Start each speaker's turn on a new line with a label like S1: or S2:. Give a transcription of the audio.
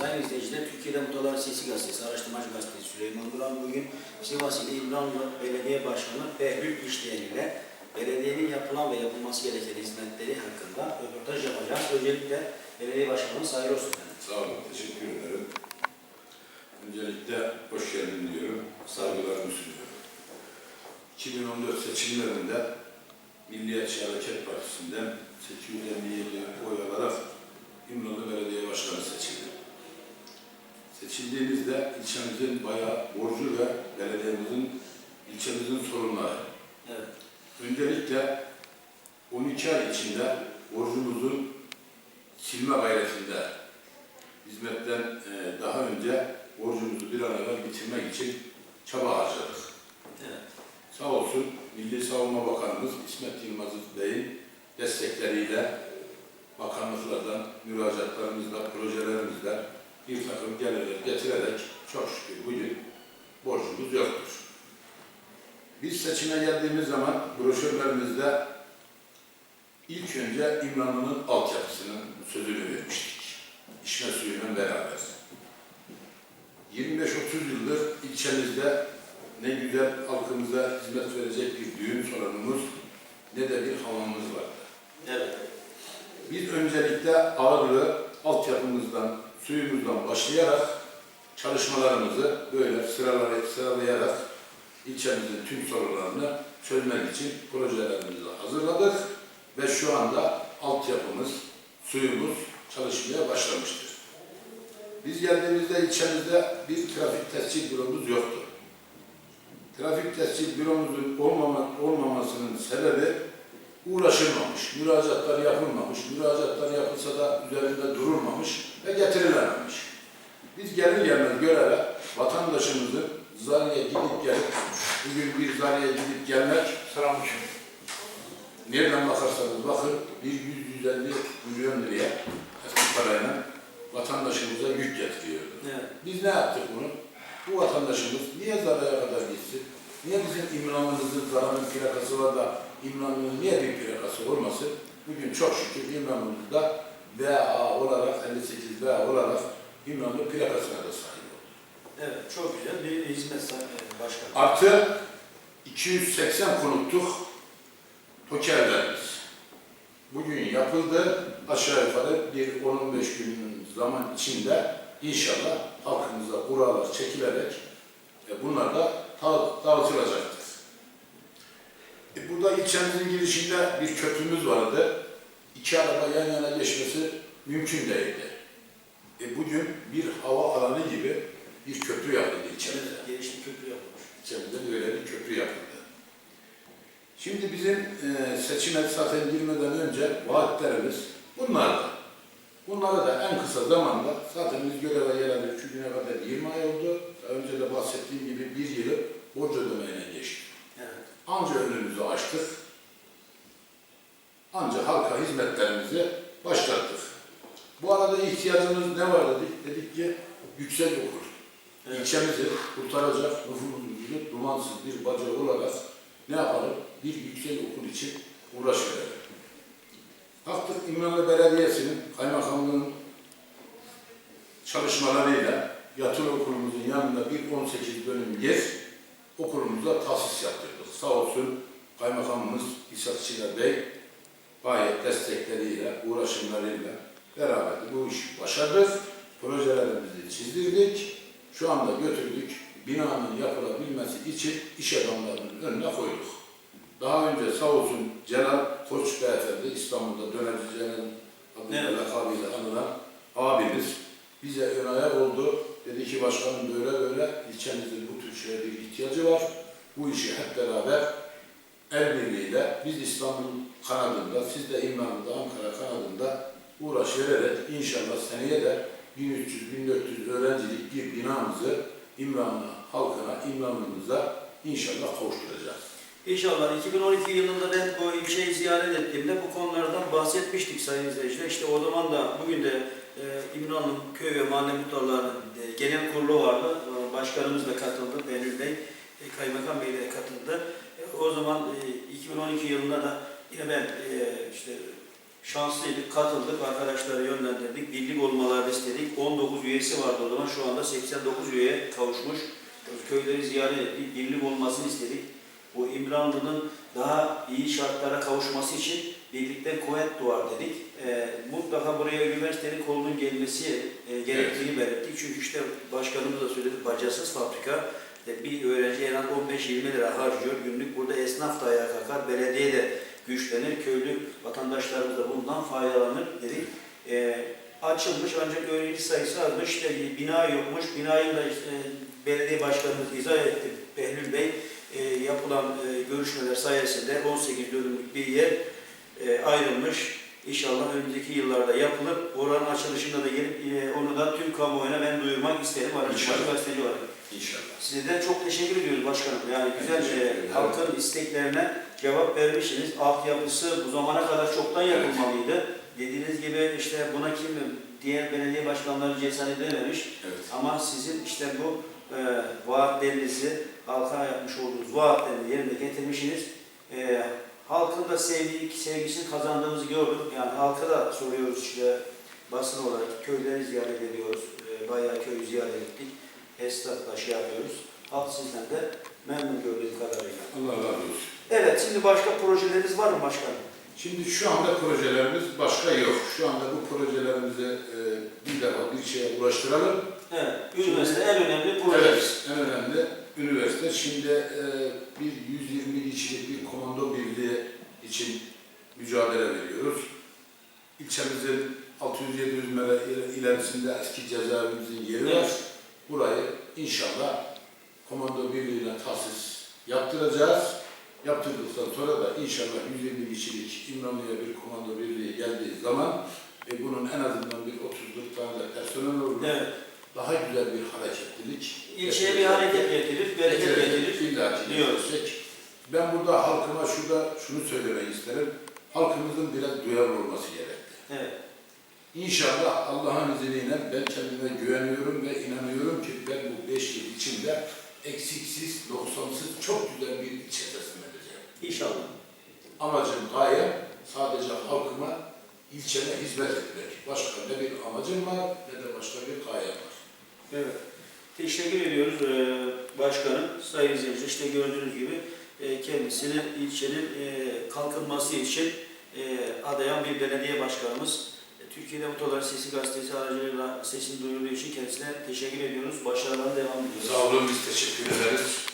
S1: Sayın izleyiciler, Türkiye'de Mutalar Sesi Gazetesi, Araştırmacı Gazetesi Süleyman Duran bugün Sivas İl İmranlı Belediye Başkanı Behlül İşleyen ile belediyenin yapılan ve yapılması gereken hizmetleri hakkında röportaj yapacağız. Öncelikle belediye başkanımız hayırlı olsun.
S2: Sağ olun, teşekkür ederim. Öncelikle hoş geldin diyorum, saygılarımı sunuyorum. 2014 seçimlerinde Milliyetçi Hareket Partisi'nden 857 oy alarak İmralı Belediye Başkanı. Seçildiğimizde ilçemizin bayağı borcu ve belediyemizin, ilçemizin sorunları.
S1: Evet.
S2: Öncelikle 12 ay içinde borcumuzun silme gayretinde hizmetten e, daha önce borcumuzu bir an evvel bitirmek için çaba harcadık.
S1: Evet.
S2: Sağ olsun Milli Savunma Bakanımız İsmet Yılmaz Bey'in destekleriyle bakanlıklardan, müracaatlarımızla, projelerimizle bir takım gelirler getirerek çok şükür bugün borcumuz yoktur. Biz seçime geldiğimiz zaman broşürlerimizde ilk önce İmranlı'nın altyapısının sözünü vermiştik. İşme suyuyla beraber. 25-30 yıldır ilçemizde ne güzel halkımıza hizmet verecek bir düğün salonumuz ne de bir hamamımız vardı.
S1: Evet.
S2: Biz öncelikle ağırlığı altyapımızdan, suyumuzdan başlayarak çalışmalarımızı böyle sıralayıp sıralayarak ilçemizin tüm sorunlarını çözmek için projelerimizi hazırladık ve şu anda altyapımız, suyumuz çalışmaya başlamıştır. Biz geldiğimizde ilçemizde bir trafik tescil büromuz yoktu. Trafik tescil büromuzun olmama, olmamasının sebebi uğraşılmamış, müracaatlar yapılmamış, müracaatlar yapılsa da üzerinde durulmamış ve getirilememiş. Biz gelir gelmez göreve vatandaşımızı Zariye gidip gelip, bugün bir Zariye gidip gelmek
S3: Selamünaleyküm.
S2: nereden bakarsanız bakın bir 100-150 milyon liraya eski parayla vatandaşımıza yük getiriyordu.
S1: Evet.
S2: Biz ne yaptık bunu? Bu vatandaşımız niye Zara'ya kadar gitsin? Niye bizim İmranlımızın Zara'nın plakası var da İmranlı'nın niye bir plakası olmasın? Bugün çok şükür İmranlımızda VA olarak, 58 VA olarak İmranlı plakasına da sahip oldu.
S1: Evet, çok güzel bir hizmet sa- başkanı.
S2: Artı 280 konutluk tokerlerimiz. Bugün yapıldı. Aşağı yukarı bir 10-15 gün zaman içinde inşallah halkımıza kurallar çekilerek e, bunlar da dağ- dağıtılacaktır. E, burada ilçemizin girişinde bir köprümüz vardı. İki araba yan yana geçmesi mümkün değildi. E, bugün bir hava alanı gibi bir köprü yapıldı ilçemizde.
S1: Evet, gelişli köprü yapılmış.
S2: İçerimizde böyle bir köprü yapıldı. Şimdi bizim e, seçime zaten girmeden önce vaatlerimiz bunlardı. Bunları da en kısa zamanda zaten biz göreve geleli şu güne kadar 20 ay oldu. Önce de bahsettiğim gibi bir yılı borç ödemeyle geçti.
S1: Evet.
S2: Anca önümüzü açtık. Anca halka hizmetlerimizi başlattık. Bu arada ihtiyacımız ne var dedik? Dedik ki yüksek okul.
S1: Evet.
S2: İlçemizi kurtaracak nüfusumuzu dumansız bir baca olarak ne yapalım? Bir yüksek okul için uğraş verelim. Baktık İmranlı Belediyesi'nin kaymakamlığın çalışmalarıyla yatılı okulumuzun yanında bir 18 dönüm yer okulumuza tahsis yaptırdık. Sağ olsun kaymakamımız İshak Çınar Bey gayet destekleriyle, uğraşımlarıyla beraber bu işi başardık. Projelerimizi çizdirdik. Şu anda götürdük. Binanın yapılabilmesi için iş adamlarının önüne koyduk. Daha önce sağ olsun Celal Koç Beyefendi İstanbul'da dönerci Celal adıyla lakabıyla anılan abimiz bize ön ayak oldu. Dedi ki başkanım böyle böyle ilçemizin bu tür bir ihtiyacı var. Bu işi hep beraber el birliğiyle biz İstanbul kanadında, siz de İmranlı'da, Ankara kanadında uğraş vererek inşallah seneye de 1300-1400 öğrencilik bir binamızı İmranlı halkına, İmranlımıza inşallah kavuşturacağız.
S1: İnşallah 2012 yılında ben bu ilçeyi ziyaret ettiğimde bu konulardan bahsetmiştik sayın izleyiciler. İşte o zaman da bugün de e, İmranlı Köy ve Mahalle Muhtarları e, Genel Kurulu vardı. E, Başkanımız da katıldı, Behlül Bey, e, Kaymakam Bey de katıldı. E, o zaman e, 2012 yılında da yine ben e, şanslıydık, katıldık, arkadaşları yönlendirdik, birlik olmalarını istedik. 19 üye üyesi vardı o zaman. Şu anda 89 üyeye kavuşmuş. Köyleri ziyaret ettik, birlik olmasını istedik. Bu İmranlı'nın daha iyi şartlara kavuşması için birlikten kuvvet doğar dedik. Ee, mutlaka buraya üniversitenin kolunun gelmesi e, gerektiğini belirttik. Çünkü işte başkanımız da söyledi, bacasız fabrika. E, bir öğrenci en az 15-20 lira harcıyor. Günlük burada esnaf da ayağa kalkar, belediye de güçlenir, köylü vatandaşlarımız da bundan faydalanır dedik. E, açılmış ancak öğrenci sayısı azmış. İşte bina yokmuş. Binayı da işte, belediye başkanımız izah etti Behlül Bey. E, yapılan e, görüşmeler sayesinde 18 dönümlük bir yer e, ayrılmış. İnşallah önümüzdeki yıllarda yapılır. Oranın açılışında da gelip e, onu da tüm kamuoyuna ben duyurmak isterim.
S2: İnşallah.
S1: gazeteci olarak.
S2: İnşallah.
S1: Size de çok teşekkür ediyoruz başkanım. Yani güzel e, halkın isteklerine cevap vermişsiniz. Altyapısı bu zamana kadar çoktan yapılmalıydı. Dediğiniz gibi işte buna kim diğer belediye başkanları cesaret edememiş.
S2: Evet.
S1: Ama sizin işte bu e, vaatlerinizi, halka yapmış olduğunuz vaatlerini yerine getirmişsiniz. E, halkın da sevdiği, sevgisini kazandığımızı gördük. Yani halka da soruyoruz işte basın olarak köyleri ziyaret ediyoruz. E, bayağı köyü ziyaret ettik. Esnafla şey yapıyoruz. Halk sizden de memnun gördüğüm kadarıyla.
S2: Allah razı olsun.
S1: Evet, şimdi başka projeleriniz var mı başkanım?
S2: Şimdi şu anda projelerimiz başka yok. Şu anda bu projelerimizi e, bir defa bir şeye ulaştıralım.
S1: Evet, üniversite en önemli
S2: Evet,
S1: projemiz.
S2: en önemli üniversite. Şimdi e, bir 120 kişilik bir komando birliği için mücadele veriyoruz. İlçemizin 600-700 metre il- ilerisinde eski cezaevimizin yeri var.
S1: Evet.
S2: Burayı inşallah komando birliğiyle tahsis yaptıracağız. Yaptırdıktan sonra da inşallah 150 kişilik İmranlı'ya bir komando birliği geldiği zaman e, bunun en azından bir 30-40 tane de personel olur.
S1: Evet,
S2: Daha güzel bir hareketlilik.
S1: ilçeye bir hareket getirir, bereket getirir.
S2: İlla diyoruz. Ben burada halkıma şurada şunu söylemek isterim. Halkımızın biraz duyarlı olması gerekli.
S1: Evet,
S2: İnşallah Allah'ın izniyle ben kendime güveniyorum ve inanıyorum ki ben bu beş yıl içinde eksiksiz, noksansız çok güzel bir ilçe teslim edeceğim.
S1: inşallah.
S2: Amacım, gayem sadece halkıma, ilçeme hizmet etmek. Başka ne bir amacım var ne de başka bir gayem var.
S1: Evet. Teşekkür ediyoruz eee, başkanım. Sayın izleyiciler işte gördüğünüz gibi eee, kendisini ilçenin eee, kalkınması için eee, adayan bir belediye başkanımız. E, Türkiye'de Motorlar Sesi Gazetesi aracılığıyla sesini duyurduğu için kendisine teşekkür ediyoruz. Başarılarına devam ediyoruz.
S2: Sağ olun, biz teşekkür ederiz.